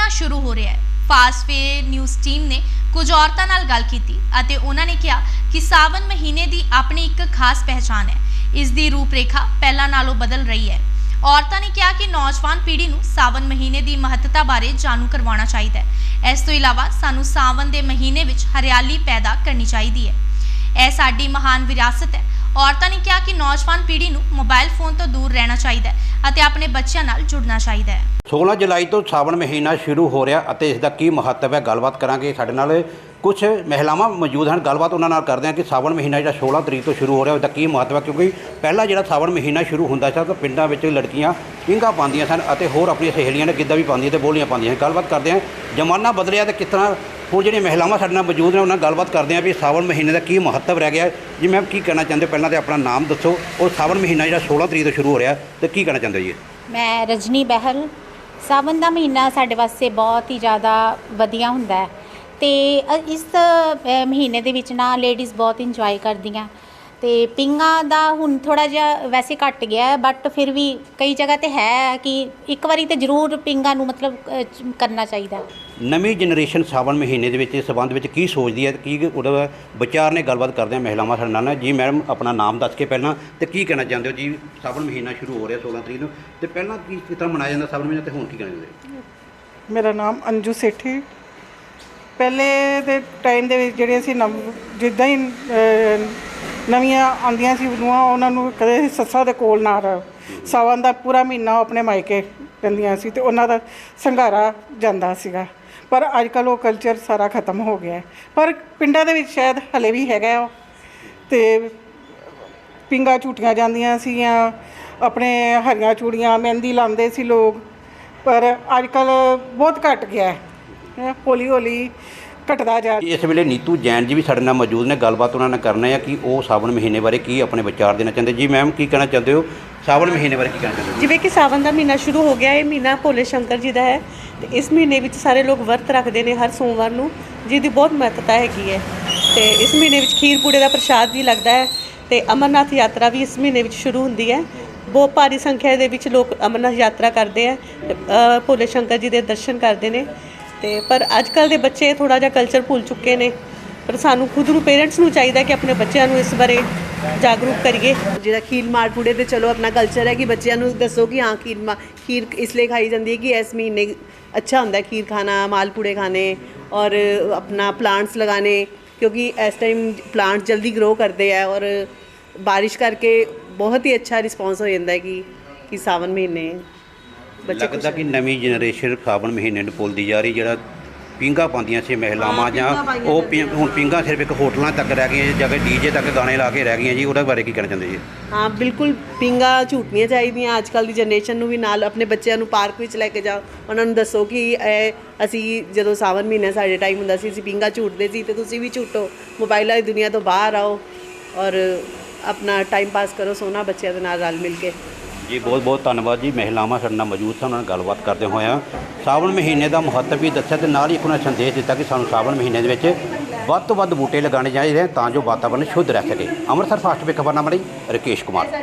ਮਹੀਨਾ ਸ਼ੁਰੂ ਹੋ ਰਿਹਾ ਹੈ। ਫਾਸਟਵੇ ਨਿਊਜ਼ ਟੀਮ ਨੇ ਕੁਝ ਔਰਤਾਂ ਨਾਲ ਗੱਲ ਕੀਤੀ ਅਤੇ ਉਹਨਾਂ ਨੇ ਕਿਹਾ ਕਿ ਸਾਵਨ ਮਹੀਨੇ ਦੀ ਆਪਣੀ ਇੱਕ ਖਾਸ ਪਹਿਚਾਣ ਹੈ। ਇਸ ਦੀ ਰੂਪਰੇਖਾ ਪਹਿਲਾਂ ਨਾਲੋਂ ਬਦਲ ਰਹੀ ਹੈ। ਔਰਤਾਂ ਨੇ ਕਿਹਾ ਕਿ ਨੌਜਵਾਨ ਪੀੜ੍ਹੀ ਨੂੰ ਸਾਵਨ ਮਹੀਨੇ ਦੀ ਮਹੱਤਤਾ ਬਾਰੇ ਜਾਣੂ ਕਰਵਾਉਣਾ ਚਾਹੀਦਾ ਹੈ। ਇਸ ਤੋਂ ਇਲਾਵਾ ਸਾਨੂੰ ਸਾਵਨ ਦੇ ਮਹੀਨੇ ਵਿੱਚ ਹਰਿਆਲੀ ਪੈਦਾ ਕਰਨੀ ਚਾਹੀਦੀ ਹੈ। ਇਹ ਸਾਡੀ ਮਹਾਨ ਵਿਰਾਸਤ ਹੈ। ਔਰਤਾਂ ਨੇ ਕਿਹਾ ਕਿ ਨੌਜਵਾਨ ਪੀੜ੍ਹੀ ਨੂੰ ਮੋਬਾਈਲ ਫੋਨ ਤੋਂ ਦੂਰ ਰਹਿਣਾ ਚਾਹੀਦਾ ਹੈ ਅਤੇ ਆਪਣੇ ਬੱਚਿਆਂ ਨਾਲ ਜੁੜਨਾ ਚਾਹੀਦਾ ਹੈ। 16 ਜੁਲਾਈ ਤੋਂ ਸਾਵਣ ਮਹੀਨਾ ਸ਼ੁਰੂ ਹੋ ਰਿਹਾ ਅਤੇ ਇਸ ਦਾ ਕੀ ਮਹੱਤਵ ਹੈ? ਗੱਲਬਾਤ ਕਰਾਂਗੇ ਸਾਡੇ ਨਾਲ ਕੁਝ ਮਹਿਲਾਵਾਂ ਮੌਜੂਦ ਹਨ, ਗੱਲਬਾਤ ਉਹਨਾਂ ਨਾਲ ਕਰਦੇ ਹਾਂ ਕਿ ਸਾਵਣ ਮਹੀਨਾ ਜਿਹੜਾ 16 ਤਰੀਕ ਤੋਂ ਸ਼ੁਰੂ ਹੋ ਰਿਹਾ, ਉਹਦਾ ਕੀ ਮਹੱਤਵ ਹੈ? ਕਿਉਂਕਿ ਪਹਿਲਾਂ ਜਿਹੜਾ ਸਾਵਣ ਮਹੀਨਾ ਸ਼ੁਰੂ ਹੁੰਦਾ ਸੀ, ਤਾਂ ਪਿੰਡਾਂ ਵਿੱਚ ਲੜਕੀਆਂ ਪੀਂਘਾਂ ਪਾਉਂਦੀਆਂ ਸਨ ਅਤੇ ਹੋਰ ਆਪਣੀਆਂ ਸਹੇਲੀਆਂ ਨੇ ਗਿੱਧਾ ਵੀ ਪਾਉਂਦੀਆਂ ਤੇ ਬੋਲੀਆਂ ਪਾਉਂਦੀਆਂ ਸੀ ਗੱਲਬਾਤ ਕਰਦੇ ਹਾਂ, ਜ਼ਮਾਨਾ ਬਦਲਿਆ ਤੇ ਕਿਸ ਤਰ੍ਹਾਂ ਹੋਰ ਜਿਹੜੀਆਂ ਮਹਿਲਾਵਾਂ ਸਾਡੇ ਨਾਲ ਮੌਜੂਦ ਨੇ, ਉਹਨਾਂ ਨਾਲ ਗੱਲਬਾਤ ਕਰਦੇ ਹਾਂ ਵੀ ਸਾਵਣ ਮਹੀਨੇ ਦਾ ਕੀ ਮਹੱਤਵ ਰਹਿ ਗਿਆ। ਜੀ ਮੈਮ ਕੀ ਕਹਿਣਾ ਚਾਹੁੰਦੇ ਪਹਿਲਾਂ ਤੇ ਆਪਣਾ ਨਾਮ ਦੱਸੋ ਔਰ ਸਾਵਣ ਮਹੀਨਾ ਜਿਹੜਾ 16 ਤਰੀਕ ਤੋਂ ਸ਼ੁਰੂ ਹੋ ਰਿਹਾ, ਤੇ ਕੀ ਕਹਿਣਾ ਚਾਹੁੰਦੇ ਜੀ? ਮੈਂ ਰਜਨੀ ਬਹਿਲ। ਸਾਵਣ ਦਾ ਮਹੀਨਾ ਸਾਡੇ ਵਾਸਤੇ ਬਹੁਤ ਹੀ ਜ਼ਿਆਦਾ ਵਧੀਆ ਹੁੰਦਾ ਹੈ। ਤੇ ਅ- ਇਸ ਮਹੀਨੇ ਦੇ ਵਿੱਚ ਨਾ ਲੇਡੀਜ਼ ਬਹੁਤ ਇੰਜੋਏ ਕਰਦੀਆਂ ਤੇ ਪਿੰਗਾ ਦਾ ਹੁਣ ਥੋੜਾ ਜਿਹਾ ਵੈਸੇ ਘਟ ਗਿਆ ਬਟ ਫਿਰ ਵੀ ਕਈ ਜਗ੍ਹਾ ਤੇ ਹੈ ਕਿ ਇੱਕ ਵਾਰੀ ਤੇ ਜ਼ਰੂਰ ਪਿੰਗਾ ਨੂੰ ਮਤਲਬ ਕਰਨਾ ਚਾਹੀਦਾ। ਨਵੀਂ ਜਨਰੇਸ਼ਨ ਸਾਵਣ ਮਹੀਨੇ ਦੇ ਵਿੱਚ ਇਸ ਸੰਬੰਧ ਵਿੱਚ ਕੀ ਸੋਚਦੀ ਹੈ ਕੀ ਉਹਦਾ ਵਿਚਾਰ ਨੇ ਗੱਲਬਾਤ ਕਰਦੇ ਹਾਂ ਮਹਿਲਾਵਾਂ ਸਾਡੇ ਨਾਲ ਜੀ ਮੈਡਮ ਆਪਣਾ ਨਾਮ ਦੱਸ ਕੇ ਪਹਿਲਾਂ ਤੇ ਕੀ ਕਹਿਣਾ ਚਾਹੁੰਦੇ ਹੋ ਜੀ ਸਾਵਣ ਮਹੀਨਾ ਸ਼ੁਰੂ ਹੋ ਰਿਹਾ 16 ਤਰੀਕ ਨੂੰ ਤੇ ਪਹਿਲਾਂ ਕੀ ਕਿਸ ਤਰ੍ਹਾਂ ਮਨਾਇਆ ਜਾਂਦਾ ਸਾਵਣ ਮਹੀਨਾ ਤੇ ਹੁਣ ਕੀ ਕਹਿਣਾ ਚਾਹੁੰਦੇ ਹੋ? ਮੇਰਾ ਨਾਮ ਅੰਜੂ ਸੇਠੀ ਪਹਿਲੇ ਦੇ ਟਾਈਮ ਦੇ ਵਿੱਚ ਜਿਹੜੇ ਅਸੀਂ ਨਵ ਜਿੱਦਾਂ ਹੀ ਅਹ, ਨਵੀਆਂ ਆਉਂਦੀਆਂ ਸੀ ਉਦੋਂ ਉਹਨਾਂ ਨੂੰ ਕਦੇ ਸੱਸਾਂ ਦੇ ਕੋਲ ਨਾ ਰਹੋ ਸਾਵਨ ਦਾ ਪੂਰਾ ਮਹੀਨਾ ਉਹ ਆਪਣੇ ਮਾਇਕੇ ਰਹਿੰਦੀਆਂ ਸੀ ਤੇ ਉਹਨਾਂ ਦਾ ਸੰਘਾਰਾ ਜਾਂਦਾ ਸੀਗਾ। ਪਰ ਅੱਜ ਕੱਲ ਉਹ ਕਲਚਰ ਸਾਰਾ ਖਤਮ ਹੋ ਗਿਆ ਹੈ। ਪਰ ਪਿੰਡਾਂ ਦੇ ਵਿੱਚ ਸ਼ਾਇਦ ਹਲੇ ਵੀ ਹੈਗਾ ਉਹ। ਤੇ ਪਿੰਗਾ ਝੂਟੀਆਂ ਜਾਂਦੀਆਂ ਸੀਗੀਆਂ ਆਪਣੇ ਹਰੀਆਂ ਚੂੜੀਆਂ ਮਹਿੰਦੀ ਲਾਉਂਦੇ ਸੀ ਲੋਕ। ਪਰ ਅੱਜ ਕੱਲ ਬਹੁਤ ਘਟ ਗਿਆ ਹੈ। ਹੌਲੀ ਹੌਲੀ ਘਟਦਾ ਜਾ ਇਸ ਵੇਲੇ ਨੀਤੂ ਜੈਨ ਜੀ ਵੀ ਸਾਡੇ ਨਾਲ ਮੌਜੂਦ ਨੇ ਗੱਲਬਾਤ ਉਹਨਾਂ ਨਾਲ ਕਰਨਾ ਹੈ ਕਿ ਉਹ ਸਾਵਣ ਮਹੀਨੇ ਬਾਰੇ ਕੀ ਆਪਣੇ ਵਿਚਾਰ ਦੇਣਾ ਚਾਹੁੰਦੇ। ਜੀ ਮੈਮ ਕੀ ਕਹਿਣਾ ਚਾਹੁੰਦੇ ਹੋ? ਸਾਵਣ ਮਹੀਨੇ ਬਾਰੇ ਕੀ ਕਹਿਣਾ ਚਾਹੁੰਦੇ ਹੋ? ਜਿਵੇਂ ਕਿ ਸਾਵਨ ਦਾ ਮਹੀਨਾ ਸ਼ੁਰੂ ਹੋ ਗਿਆ ਇਹ ਮਹੀਨਾ ਭੋਲੇ ਸ਼ੰਕਰ ਜੀ ਦਾ ਹੈ। ਤੇ ਇਸ ਮਹੀਨੇ ਵਿੱਚ ਸਾਰੇ ਲੋਕ ਵਰਤ ਰੱਖਦੇ ਨੇ ਹਰ ਸੋਮਵਾਰ ਨੂੰ ਜਿਹਦੀ ਬਹੁਤ ਮਹੱਤਤਾ ਹੈਗੀ ਹੈ। ਤੇ ਇਸ ਮਹੀਨੇ ਵਿੱਚ ਖੀਰ ਪੂੜੇ ਦਾ ਪ੍ਰਸ਼ਾਦ ਵੀ ਲੱਗਦਾ ਹੈ ਤੇ ਅਮਰਨਾਥ ਯਾਤਰਾ ਵੀ ਇਸ ਮਹੀਨੇ ਵਿੱਚ ਸ਼ੁਰੂ ਹੁੰਦੀ ਹੈ। ਬਹੁਤ ਭਾਰੀ ਸੰਖਿਆ ਦੇ ਵਿੱਚ ਲੋਕ ਅਮਰਨਾਥ ਯਾਤਰਾ ਕਰਦੇ ਆ ਭੋਲੇ ਸ਼ੰਕਰ ਜੀ ਦੇ ਦਰਸ਼ਨ ਕਰਦੇ ਨੇ। ਤੇ ਪਰ ਅੱਜ ਕੱਲ ਦੇ ਬੱਚੇ ਥੋੜਾ ਜਿਹਾ ਕਲਚਰ ਭੁੱਲ ਚੁੱਕੇ ਨੇ। ਪਰ ਸਾਨੂੰ ਖੁਦ ਨੂੰ ਪੇਰੈਂਟਸ ਨੂੰ ਚਾਹੀਦਾ ਕਿ ਆਪਣੇ ਬੱਚਿਆਂ ਨੂੰ ਇਸ ਬਾਰੇ ਜਾਗਰੂਕ ਕਰੀਏ। ਜਿਹੜਾ ਖੀਰ ਮਾਲਪੂੜੇ ਤੇ ਚਲੋ ਆਪਣਾ ਕਲਚਰ ਹੈ ਕਿ ਬੱਚਿਆਂ ਨੂੰ ਦੱਸੋ ਕਿ ਹਾਂ ਖੀਰ ਮਾ- ਖੀਰ ਇਸ ਲਈ ਖਾਈ ਜਾਂਦੀ ਹੈ ਕਿ ਇਸ ਮਹੀਨੇ ਅੱਛਾ ਹੁੰਦਾ ਖੀਰ ਖਾਣਾ, ਮਾਲਪੂੜੇ ਖਾਣੇ ਔਰ ਆਪਣਾ ਪਲਾਂਟਸ ਲਗਾਣੇ ਕਿਉਂਕਿ ਇਸ ਟਾਈਮ ਪਲਾਂਟ ਜਲਦੀ ਗਰੋ ਕਰਦੇ ਆ ਔਰ ਬਾਰਿਸ਼ ਕਰਕੇ ਬਹੁਤ ਹੀ ਅੱਛਾ ਰਿਸਪੌਂਸ ਹੋ ਜਾਂਦਾ ਹੈ ਕਿ ਕਿ ਸਾਵਨ ਮਹੀਨੇ ਬੱਚੇ ਖੁਸ਼ ਲੱਗਦਾ ਕਿ ਨਵੀਂ ਜਨਰੇਸ਼ਨ ਸਾਵਣ ਮਹੀਨੇ ਨੂੰ ਭੁੱਲਦੀ ਜਾ ਰਹੀ ਜਿਹੜਾ ਪਿੰਗਾ ਪਾਉਂਦੀਆਂ ਸੀ ਮਹਿਲਾਵਾਂ ਜਾਂ ਪੀਂਘਾਂ ਪਾਈਆਂ ਉਹ ਪੀ- ਹੁਣ ਪਿੰਗਾ ਸਿਰਫ ਇੱਕ ਹੋਟਲਾਂ ਤੱਕ ਰਹਿ ਗਈਆਂ ਜਾਂ ਕਿ ਡੀਜੇ ਤੱਕ ਗਾਣੇ ਲਾ ਕੇ ਰਹਿ ਗਈਆਂ ਜੀ ਉਹਦੇ ਬਾਰੇ ਕੀ ਕਹਿਣਾ ਚਾਹੁੰਦੇ ਜੀ? ਹਾਂ ਬਿਲਕੁਲ ਪਿੰਗਾ ਝੂਟਣੀਆਂ ਚਾਹੀਦੀਆਂ ਅੱਜ ਕੱਲ ਦੀ ਜਨਰੇਸ਼ਨ ਨੂੰ ਵੀ ਨਾਲ ਆਪਣੇ ਬੱਚਿਆਂ ਨੂੰ ਪਾਰਕ ਵਿੱਚ ਲੈ ਕੇ ਜਾਓ। ਉਹਨਾਂ ਨੂੰ ਦੱਸੋ ਕਿ ਇਹ ਅਸੀਂ ਜਦੋਂ ਸਾਵਨ ਮਹੀਨਾ ਸਾਡੇ ਟਾਈਮ ਹੁੰਦਾ ਸੀ ਅਸੀਂ ਪਿੰਗਾ ਝੂਟਦੇ ਸੀ ਤੇ ਤੁਸੀਂ ਵੀ ਝੂਟੋ ਮੋਬਾਈਲਾਂ ਦੀ ਦੁਨੀਆ ਤੋਂ ਬਾਹਰ ਆਓ ਔਰ ਆਪਣਾ ਟਾਈਮ ਪਾਸ ਕਰੋ ਸੋਨਾ ਬੱਚਿਆਂ ਦੇ ਨਾਲ ਰਲ ਮਿਲ ਕੇ। ਜੀ, ਬਹੁਤ ਬਹੁਤ ਧੰਨਵਾਦ ਜੀ। ਮਹਿਲਾਵਾਂ ਸਾਡੇ ਨਾਲ ਮੌਜੂਦ ਸਨ, ਉਹਨਾਂ ਨਾਲ ਗੱਲਬਾਤ ਕਰਦੇ ਹੋਇਆ ਸਾਵਣ ਮਹੀਨੇ ਦਾ ਮਹੱਤਵ ਵੀ ਦੱਸਿਆ ਤੇ ਨਾਲ ਹੀ ਇੱਕ ਉਹਨਾਂ ਨੇ ਸੰਦੇਸ਼ ਦਿੱਤਾ ਕਿ ਸਾਨੂੰ ਸਾਵਣ ਮਹੀਨੇ ਦੇ ਵਿੱਚ ਵੱਧ ਤੋਂ ਵੱਧ ਬੂਟੇ ਲਗਾਉਣੇ ਚਾਹੀਦੇ ਹਨ ਤਾਂ ਜੋ ਵਾਤਾਵਰਣ ਸ਼ੁੱਧ ਰਹਿ ਸਕੇ ਅੰਮ੍ਰਿਤਸਰ ਫਾਸਟ ਵੇ ਖਬਰਨਾਮਾ ਲਈ ਰਕੇਸ਼ ਕੁਮਾਰ।